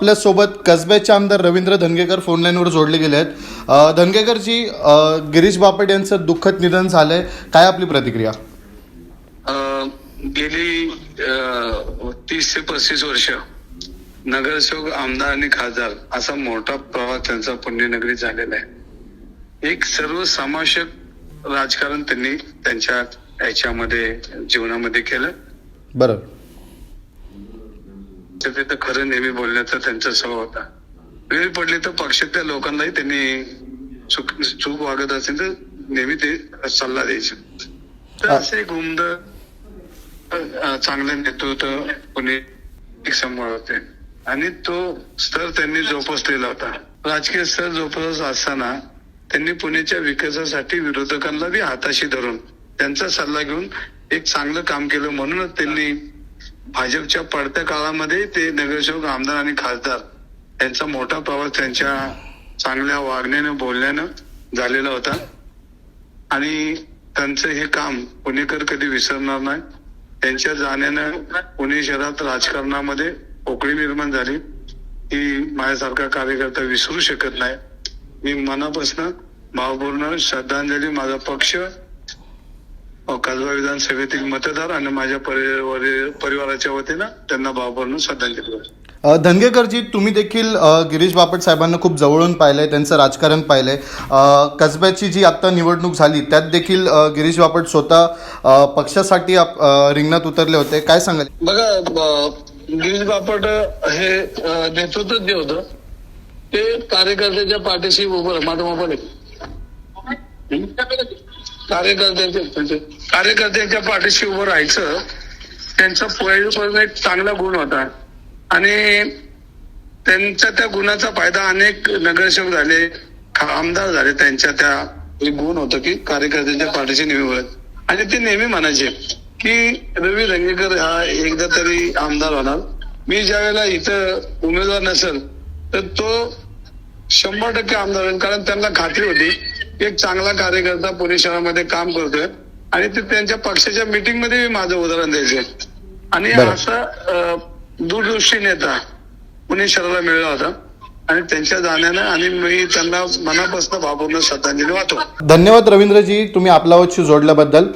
आपल्यासोबत कसब्याचे आमदार रवींद्र धनगेकर फोन लाईनवर जोडले गेले आहेत. धनगेकरजी गिरीश बापट यांचं दुःखद निधन झालंय. काय आपली प्रतिक्रिया? गेली तीस ते पस्तीस वर्ष नगरसेवक आमदार आणि खासदार असा मोठा प्रवास त्यांचा पुण्यनगरी झालेला आहे. एक सर्वसमावेशक राजकारण त्यांनी त्यांच्या याच्यामध्ये जीवनामध्ये केलं. बरं. ते तर खरं नेहमी बोलण्याचा त्यांचा स्वभाव होता. वेळ पडली तर पक्षातल्या लोकांनाही त्यांनी चूक चूक वागत असेल तर नेहमी ते सल्ला द्यायचे. तर असे अ, चांगलं नेतृत्व पुणे एक सांभाळ होते आणि तो स्तर त्यांनी जोपासलेला होता. राजकीय स्तर जोपासत असताना त्यांनी पुण्याच्या विकासासाठी विरोधकांना बी हाताशी धरून त्यांचा सल्ला घेऊन एक चांगलं काम केलं म्हणूनच त्यांनी भाजपच्या पडत्या काळामध्ये ते नगरसेवक आमदार आणि खासदार यांचा मोठा प्रवास त्यांच्या चांगल्या वागण्यानं बोलण्यानं झालेला होता. आणि त्यांचं हे काम पुणेकर कधी विसरणार नाही. त्यांच्या जाण्यानं पुणे शहरात राजकारणामध्ये पोकळी निर्माण झाली. ही माझ्यासारखा कार्यकर्ता विसरू शकत नाही. मी मनापासून भावपूर्ण श्रद्धांजली माझा पक्ष कसबा विधानसभेतील मतदार आणि माझ्या परिवार- परिवाराच्या वतीनं त्यांना भावपूर्ण श्रद्धांजली धनगेकरजी तुम्ही देखील गिरीश बापट साहेबांना खूप जवळून पाहिलंय त्यांचं राजकारण पाहिलंय. कसब्याची जी आता निवडणूक झाली त्यात देखील गिरीश बापट स्वतः पक्षासाठी रिंगणात उतरले होते. काय सांगाल? बघा गिरीश बापट हे नेतृत्व जे होतं ते कार्यकर्त्याच्या पाठीशी उभं माझा मोबाईल? कार्यकर्त्यांच्या म्हणजे कार्यकर्त्यांच्या पाठीशी उभं राहायचं त्यांचा पहिल्यापासून एक चांगला गुण होता. आणि त्यांच्या त्या गुणाचा फायदा अनेक नगरसेवक झाले आमदार झाले त्यांच्या त्या एक गुण होतं की कार्यकर्त्यांच्या पाठीशी नेहमी उभं आणि ते नेहमी म्हणायचे की रवी रंगेकर हा एकदा तरी आमदार होणार. मी ज्या वेळेला इथं उमेदवार नसेल तर तो शंभर टक्के आमदार होईल कारण त्यांना खात्री होती एक चांगला कार्यकर्ता पुणे शहरामध्ये काम करतोय आणि ते त्यांच्या पक्षाच्या मीटिंगमध्ये माझं उदाहरण द्यायचे आणि. असा दूरदृष्टी नेता पुणे शहराला मिळला होता आणि त्यांच्या जाण्यानं आणि मी त्यांना मनापासून भावपूर्ण श्रद्धांजली वाहतो धन्यवाद रवींद्रजी तुम्ही आपला जोडल्याबद्दल.